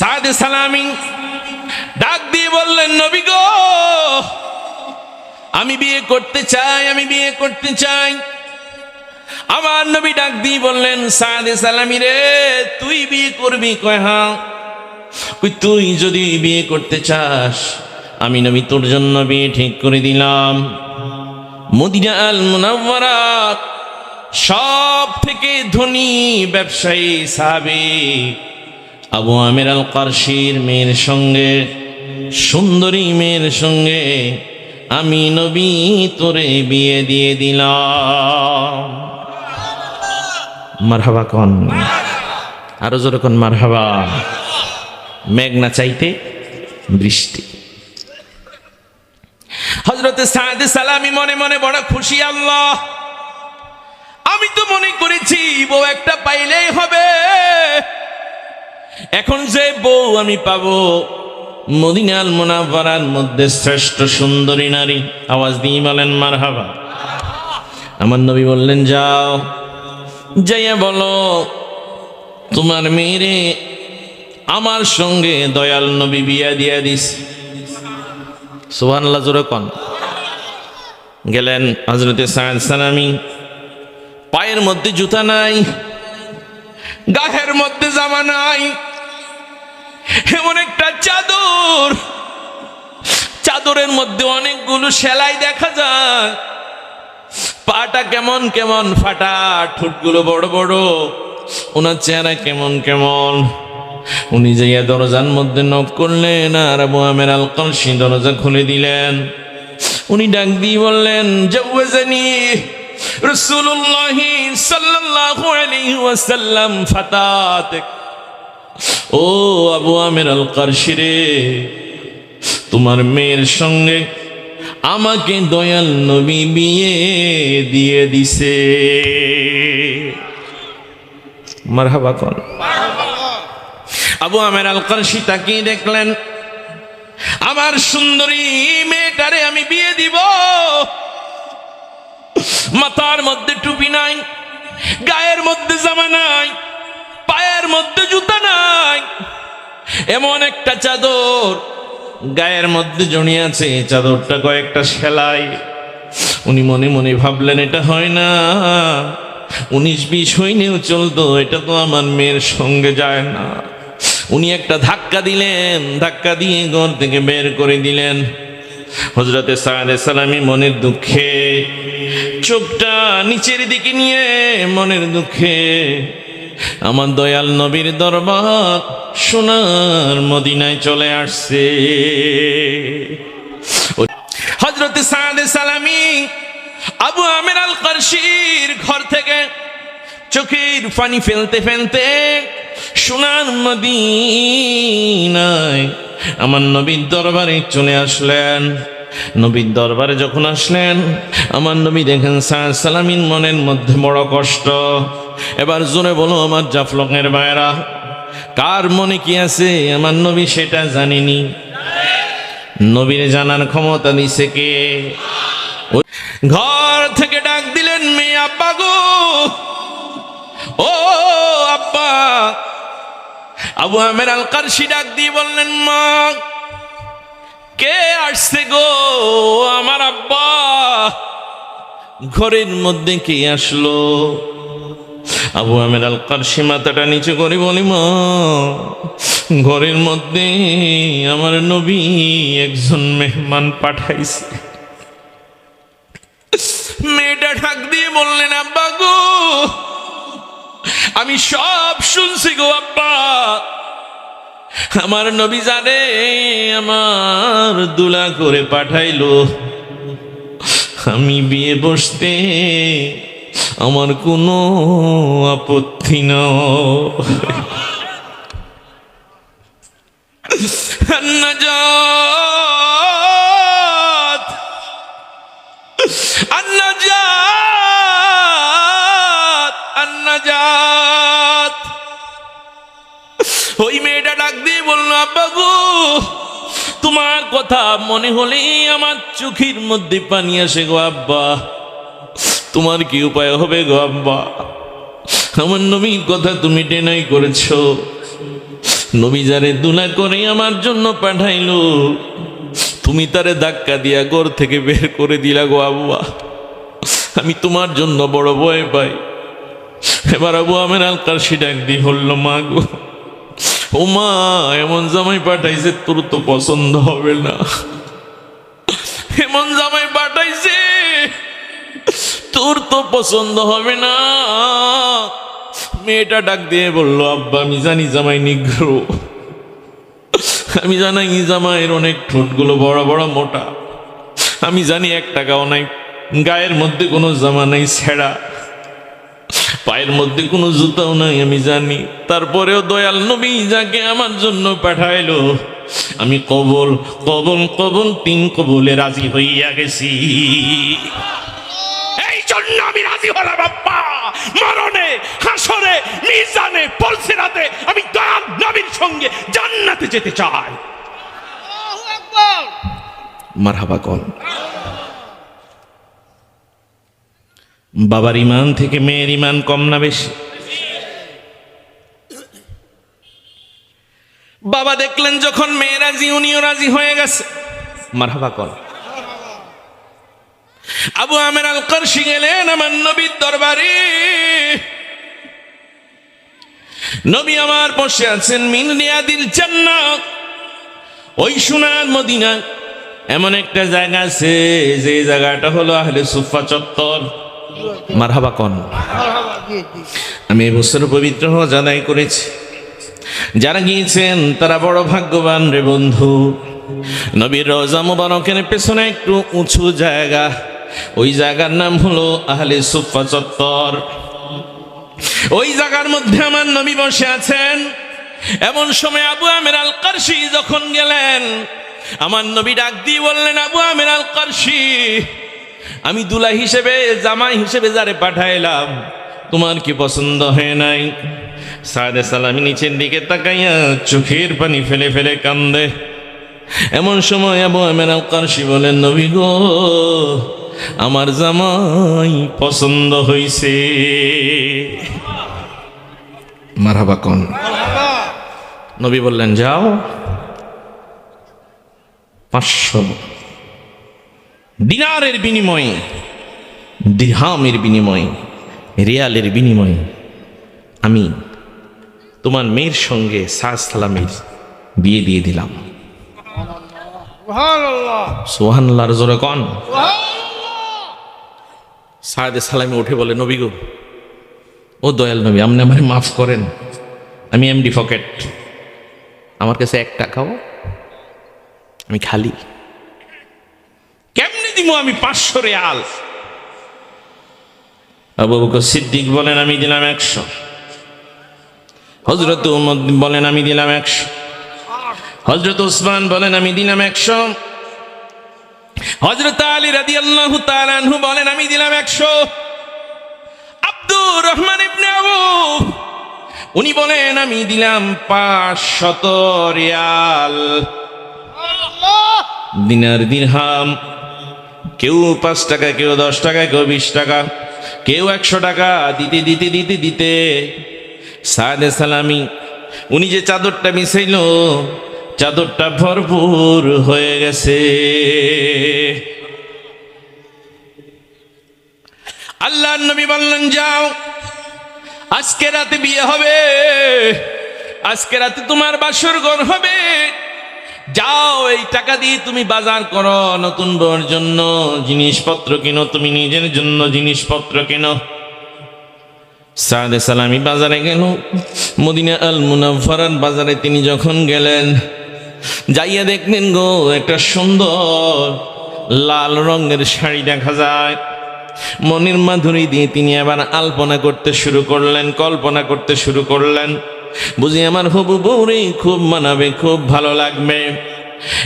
সাদে সালামি ডাক দিয়ে বললেন, নবী গো, আমি বিয়ে করতে চাই, আমি বিয়ে করতে চাই। আমার নবী ডাক দিয়ে বললেন, সাদে সালামি রে, তুই বিয়ে করবি কয় হ্যাঁ তুই যদি বিয়ে করতে চাস, আমি নবী তোর জন্য বিয়ে ঠিক করে দিলাম। মদিনা আল মুনাওয়ারা সব থেকে ধনী ব্যবসায়ী সাহাবী আবু আমির আল কারশির মেয়ের সঙ্গে, সুন্দরী মেয়ের সঙ্গে আমি নবী তোরে বিয়ে দিয়ে দিলাম। মারহাবা কন? আরও যেরকম মারহাবা? মেঘ না চাইতে বৃষ্টি। হজরতে সাদে সালামি মনে মনে বড় খুশি, আল্লাহ। আমি তো মনে করেছি বউ একটা পাইলেই হবে। এখন যে বউ আমি পাবো, মদিনাল মোনাভারার মধ্যে শ্রেষ্ঠ সুন্দরী নারী। আওয়াজ দিয়ে বলেন মার হাবা আমার নবী বললেন, যাও, যাইয়া বলো, তোমার মেয়েরে আমার সঙ্গে দয়াল নবী বিয়া দিয়া দিস। সুবহানাল্লাহ, জোরে কন। গেলেন হজরতে সায়দ সালামি। পায়ের মধ্যে জুতা নাই গাহের মধ্যে জামা নাই। এমন একটা চাদর। চাদরের মধ্যে অনেকগুলো সেলাই দেখা যায়। পাটা কেমন কেমন, ফাটা ঠোঁটগুলো বড় বড়। ওনার চেহারা কেমন কেমন। উনি যাইয়া দরজার মধ্যে নক করলেন আর আবু আমের আল কলসি দরজা খুলে দিলেন। উনি ডাক দিয়ে বললেন সাল্লাল্লাহু আলাইহি ওয়াসাল্লাম ফাতাতিক ও আবু আমের আল কারশি রে, তোমার মেয়ের সঙ্গে আমাকে দয়াল নবী বিয়ে দিয়ে দিছে। মারহাবা কন। আবু আমের আল কারশি তাকিয়ে দেখলেন, আমার সুন্দরী মেয়েটারে আমি বিয়ে দিব। মাথার মধ্যে টুপি নাই, গায়ের মধ্যে জামা নাই পায়ের মধ্যে জুতা নাই। এমন একটা চাদর গায়ের মধ্যে জড়িয়ে আছে চাদরটা কয়েকটা সেলাই। উনি মনে মনে ভাবলেন, এটা হয় না। উনিশ বিশ হইনেও চলতো, এটা তো আমার মেয়ের সঙ্গে যায় না। উনি একটা ধাক্কা দিলেন, ধাক্কা দিয়ে ঘর থেকে বের করে দিলেন। হজরতে সাদে সালামি মনের দুঃখে চোখটা নিচের দিকে নিয়ে মনের দুঃখে আমার দয়াল নবীর দরবার সোনার মদিনায় চলে আসছে। হজরতে সালামি আবু আমের আল কারশির ঘর থেকে চোখের পানি ফেলতে ফেলতে সোনার মদিনায় আমার নবীর দরবারে চলে আসলেন। নবীর দরবারে যখন আসলেন, আমার নবী দেখেন সালামিন মনের মধ্যে বড় কষ্ট। এবার জোরে বলো আমার জাফলকের ভাইরা কার মনে কি আছে? আমার নবী সেটা জানিনি। নবীর জানার ক্ষমতা দিছে কে? ঘর থেকে ডাক দিলেন, মেয়ে আব্বা গো। ও আব্বা, আবু আমের আল কারশি ডাক দিয়ে বললেন, মা, কে আসছে গো? আমার আব্বা। ঘরের মধ্যে কে আসলো? আবু আমের আল কারশি মাথাটা নিচে করে বলি ঘরের মধ্যে আমার নবী একজন মেহমান পাঠাইছে। মেয়েটা ঢাক দিয়ে বললেন, আব্বা গো, আমি সব শুনছি গো আব্বা। আমার নবী জানে আমার দুলা করে পাঠাইলো। আমি বিয়ে বসতে আমার কোনো আপত্তি ন ওই মেয়েটা ডাক দিয়ে বলল, আব্বা গো, তোমার কথা মনে হলেই আমার চোখের মধ্যে পানি আসে গো, আব্বা। তোমার কি উপায় হবে গো আব্বা? আমার নবীর কথা তুমি টেনাই করেছ। নবী যারে দুলা করে আমার জন্য পাঠাইলো, তুমি তারে ধাক্কা দিয়া ঘর থেকে বের করে দিলা গো আবুয়া আমি তোমার জন্য বড় ভয় পাই। এবার আবু আমের আলকার ডাক দিয়ে হল মা গো, ও মা, এমন জামাই পাঠাইছে, তোর তো পছন্দ হবে না। তোর তো পছন্দ হবে না। মেয়েটা ডাক দিয়ে বলল, আব্বা, আমি জানি জামাই নিগ্র আমি জানাই জামাইয়ের অনেক ঠোঁটগুলো বড় বড় মোটা। আমি জানি এক টাকাও নাই। গায়ের মধ্যে কোনো জামা নাই, ছেঁড়া। পায়ের মধ্যে কোনো জুতাও নাই, আমি জানি। তারপরেও দয়াল নবী যাকে আমার জন্য পাঠাইলো। আমি কবল কবল কবল, তিন কবলে রাজি হইয়া গেছি। হলাম বাপ্পা মরণে হাসরে মিজানে পলসিরাতে আমি দয়াল নবীর সঙ্গে জান্নাতে যেতে চাই। মারহাবা বাবার ইমান থেকে মেয়ের ইমান কম না বেশি? বাবা দেখলেন যখন মেয়ে রাজি উনিও রাজি হয়ে গেছে। মারহাবা কল। আবু আমের আল করশি গেলেন আমার নবীর দরবারে। নবী আমার বসে আছেন মিন রিয়াদিল জান্নাত। ওই সোনার মদিনা এমন একটা জায়গা আছে, যে জায়গাটা হলো আহলে সুফা চত্বর। মারহাবা কন? আমি এবছর পবিত্র আদায় করেছি। যারা গিয়েছেন, তারা বড় ভাগ্যবান রে বন্ধু। নবীর রোজা মুবারকের পেছনে একটু উঁচু জায়গা। ওই জায়গার নাম হলো আহলে সুফা চত্বর। ওই জায়গার মধ্যে আমার নবী বসে আছেন। এমন সময় আবু আমের আল কারশি যখন গেলেন, আমার নবী ডাক দিয়ে বললেন, আবু আমের আল কারশি আমি দুলা হিসেবে, জামাই হিসেবে যারে পাঠাইলাম, তোমার কি পছন্দ হয় নাই? সাদে সালামি নিচের দিকে তাকাইয়া চোখের পানি ফেলে ফেলে কান্দে। এমন সময় আবু আমের আল কারশি বলেন, নবী গো আমার জামাই পছন্দ হইছে। মারহাবা কন? নবী বললেন যাও। পাঁচশো দিনারের বিনিময়ে দিরহামের বিনিময়ে রিয়ালের বিনিময়ে আমি তোমার মেয়ের সঙ্গে সাজ সালামের বিয়ে দিয়ে দিলাম। সোহান সোহান্লার জোরে কন? সায়দে সালামে উঠে বলে, নবী গো, ও দয়াল নবী, আপনি আমার মাফ করেন। আমি এমডি পকেট আমার কাছে এক টাকাও আমি খালি। কেমনি দিব আমি পাঁচশো রেয়াল? আবু সিদ্দিক বলেন, আমি দিলাম একশো। হজরত বলেন, আমি দিলাম একশো। হজরত উসমান বলেন, আমি দিলাম একশো। হজরত আলী রাদি আল্লাহ তালানহু বলেন আমি দিলাম একশো। আব্দুর রহমান ইবনে আবু উনি বলেন আমি দিলাম পাঁচশত রিয়াল। দিনার দিরহাম কেউ পাঁচ টাকা কেউ দশ টাকা কেউ বিশ টাকা কেউ একশো টাকা দিতে দিতে দিতে দিতে। সাদে সালামি উনি যে চাদরটা মিশাইল চাদরটা ভরপুর হয়ে গেছে। আল্লাহ নবী বললেন, যাও, আজকে রাতে বিয়ে হবে। আজকে রাতে তোমার বাসর ঘর হবে। যাও, এই টাকা দিয়ে তুমি বাজার করো। নতুন বউর জন্য জিনিসপত্র কিনো, তুমি নিজের জন্য জিনিসপত্র কিনো। সাদে সালামি বাজারে গেল। মদিনা আল মুনাফারান বাজারে তিনি যখন গেলেন যাইয়া দেখলেন গো, একটা সুন্দর লাল রঙের শাড়ি দেখা যায়। মনির মাধুরী দিয়ে তিনি আবার আলপনা করতে শুরু করলেন, কল্পনা করতে শুরু করলেন। বুঝি আমার হবু বউরে খুব মানাবে, খুব ভালো লাগবে।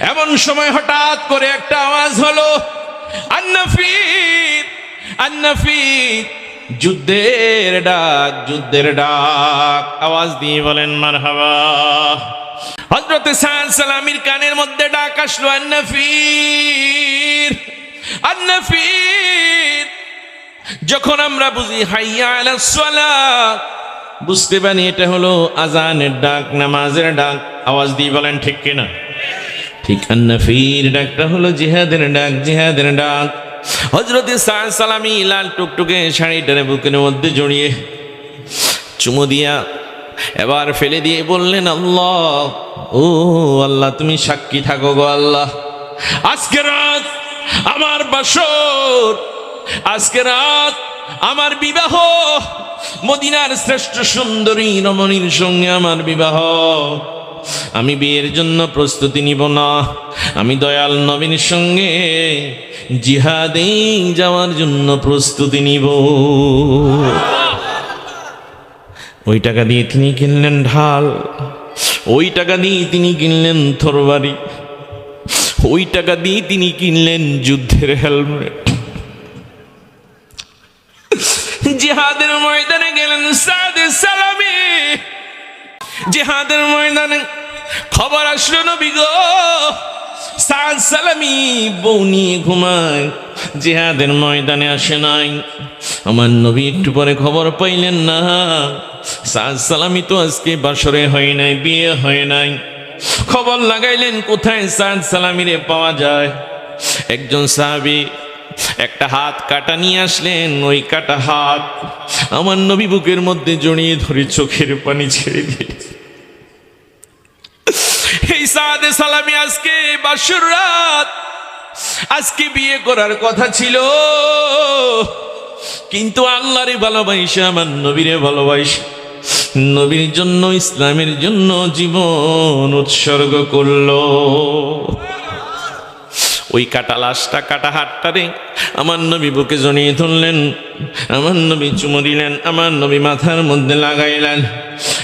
এমন সময় হঠাৎ করে একটা আওয়াজ হলো আন্নাফির আন্নাফির যুদ্ধের ডাক যুদ্ধের ডাক। আওয়াজ দিয়ে বলেন, মারহাবা। হজরতে সালামির কানের মধ্যে ডাক আসলো, আন্নাফির যখন আমরা বুঝি হাইয়া বুঝতে পারি এটা হলো আজানের ডাক, নামাজের ডাক। আওয়াজ দিয়ে বলেন, ঠিক কিনা? ঠিক, আন্নাফির ডাকটা হলো জিহাদের ডাক জিহাদের ডাক। হজরতে সালামি লাল টুকটুকে শাড়িটারে বুকের মধ্যে জড়িয়ে চুমো দিয়া এবার ফেলে দিয়ে বললেন, আল্লাহ, ও আল্লাহ, তুমি সাক্ষী থাকো গো আল্লাহ। আজকে রাত আমার বাসর, আজকে রাত আমার বিবাহ। মদিনার শ্রেষ্ঠ সুন্দরী রমণীর সঙ্গে আমার বিবাহ। আমি বিয়ের জন্য প্রস্তুতি নিব না। আমি দয়াল নবীন সঙ্গে জিহাদে যাওয়ার জন্য প্রস্তুতি নিব। ওই টাকা দিয়ে তিনি কিনলেন ঢাল, ওই টাকা দিয়ে তিনি কিনলেন থরবারি ওই টাকা দিয়ে তিনি কিনলেন যুদ্ধের হেলমেট। জিহাদের ময়দানে গেলেন সাদে সালামি। জিহাদের ময়দানে খবর আসলো নবী গো। সাদ সালামি, বউ নিয়ে ঘুমায়। জিহাদের ময়দানে আসে নাই। আমার নবী একটু পরে খবর পাইলেন না। সাদ সালামি তো আজকে বাসরে হয় নাই, বিয়ে হয় নাই। খবর লাগাইলেন, কোথায় সাদ সালামিরে পাওয়া যায়? একজন সাহাবী একটা হাত কাটা নিয়ে আসলেন, ওই কাটা হাত আমার নবী বুকের মধ্যে জড়িয়ে ধরে চোখের পানি ছেড়ে এই সাদে সালামি আজকে বাসুর রাত। আজকে বিয়ে করার কথা ছিল। কিন্তু আল্লাহরে ভালোবাসে, আমার নবীরে ভালোবাসে। নবীর জন্য, ইসলামের জন্য জীবন উৎসর্গ করল। ওই কাটা লাশটা, কাটা হাতটারে আমার নবী বুকে জড়িয়ে ধরলেন। আমার নবী চুমু দিলেন, আমার নবী মাথার মধ্যে লাগাইলেন।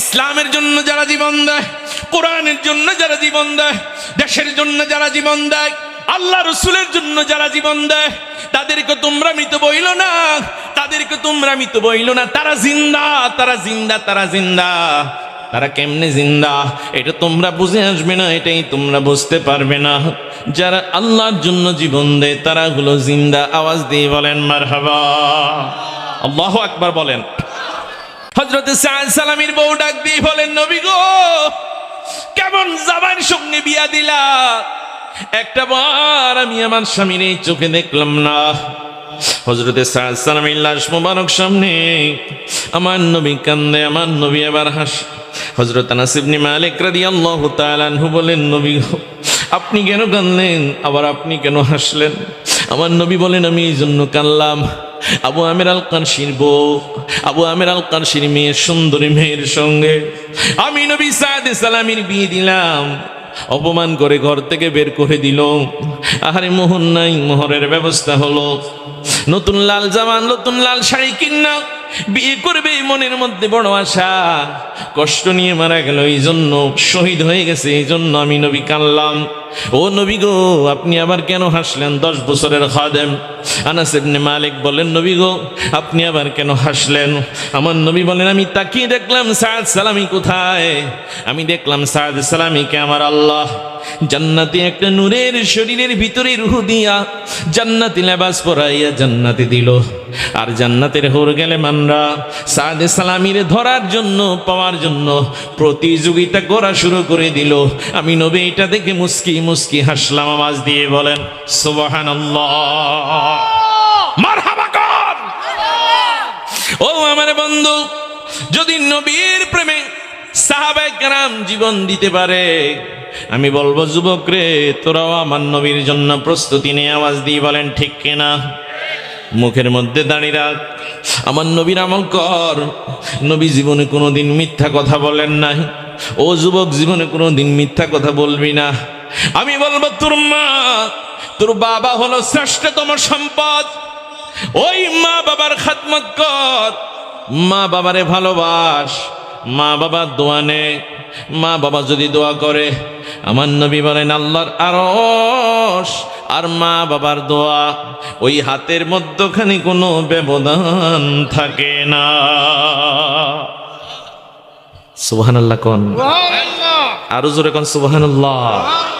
ইসলামের জন্য যারা জীবন দেয়, কোরআনের জন্য যারা জীবন দেয়, দেশের জন্য যারা জীবন দেয়, আল্লাহ রসুলের জন্য যারা জীবন দেয়, তাদেরকে তোমরা মৃত বইল না, তাদেরকে তোমরা মৃত বইল না। তারা জিন্দা তারা জিন্দা তারা জিন্দা। তারা কেমনে জিন্দা? এটা তোমরা বুঝে আসবে না, এটাই তোমরা বুঝতে পারবে না। যারা আল্লাহর জন্য জীবন দেয়, তারা হলো জিন্দা। আওয়াজ দিয়ে বলেন মার হাবা আল্লাহ আকবার বলেন। হজরত সালামির বউ ডাক দিয়ে বলেন নবী গো কেমন জামার সঙ্গে বিয়া দিলা? একটা বার আমি আমার স্বামীর এই চোখে দেখলাম না। হজরতে সালামের লাশ মোবারক সামনে। আমার নবী কান্দে আমার নবী আবার হাস। হজরত নাসিবনি মালিক রাদি আল্লাহ তালানহু বলেন নবী গো, আপনি কেন কানলেন আবার আপনি কেন হাসলেন? আমার নবী বলেন আমি এই জন্য কানলাম আবু আমের আল কানসির বউ, আবু আমের আল কানসির মেয়ে, সুন্দরী মেয়ের সঙ্গে আমি নবী সাদে সালামির বিয়ে দিলাম। অপমান করে ঘর থেকে বের করে দিল। আহারে মোহন নাই, মোহরের ব্যবস্থা হলো। নতুন লাল জামান নতুন লাল শাড়ি কিনা। বিয়ে করবে মনের মধ্যে বড় আশা। কষ্ট নিয়ে মারা গেল, এই জন্য শহীদ হয়ে গেছে, এই জন্য আমি নবী কানলাম ও নবী গো, আপনি আবার কেন হাসলেন? দশ বছরের খাদেম। আনাস ইবনে মালিক বলেন নবী গো, আপনি আবার কেন হাসলেন? আমার নবী বলেন আমি তাকিয়ে দেখলাম সাদ সালামি কোথায়? আমি দেখলাম সাদ সালামিকে আমার আল্লাহ জান্নাতি একটা নূরের শরীরের ভিতরে রুহ দিয়া জান্নাতি লেবাস পরাইয়া জান্নাতি দিল। আর জান্নাতের হোর গেলে মানরা সাদে সালামিরে ধরার জন্য, পাওয়ার জন্য প্রতিযোগিতা করা শুরু করে দিল। আমি নবী এটা দেখে মুস্কি মুস্কি হাসলাম, আওয়াজ দিয়ে বলেন সুবাহান ও আমার বন্ধু, যদি নবীর প্রেমে কেরাম জীবন দিতে পারে। আমি বলব, যুবক রে, তোরাও আমার নবীর জন্য প্রস্তুতি নিয়ে আওয়াজ দিয়ে বলেন, ঠিক কিনা মুখের মধ্যে দাঁড়িয়ে রাখ। আমার নবীর আমল কর। নবী জীবনে কোনোদিন মিথ্যা কথা বলেন নাই। ও যুবক জীবনে কোনোদিন মিথ্যা কথা বলবি না। আমি বলব, তোর মা, তোর বাবা হলো শ্রেষ্ঠতম সম্পদ। ওই মা বাবার খাদমত কর। মা বাবারে ভালোবাস। মা বাবার দোয়া নে। মা বাবা যদি দোয়া করে আমার নবী বলেন আল্লাহর আরস আর মা বাবার দোয়া ওই হাতের মধ্যখানে কোনো ব্যবধান থাকে না। সুবহানাল্লাহ আল্লাহ কন আরও জোরে কোন সুবহানাল্লাহ সুবহানাল্লাহ?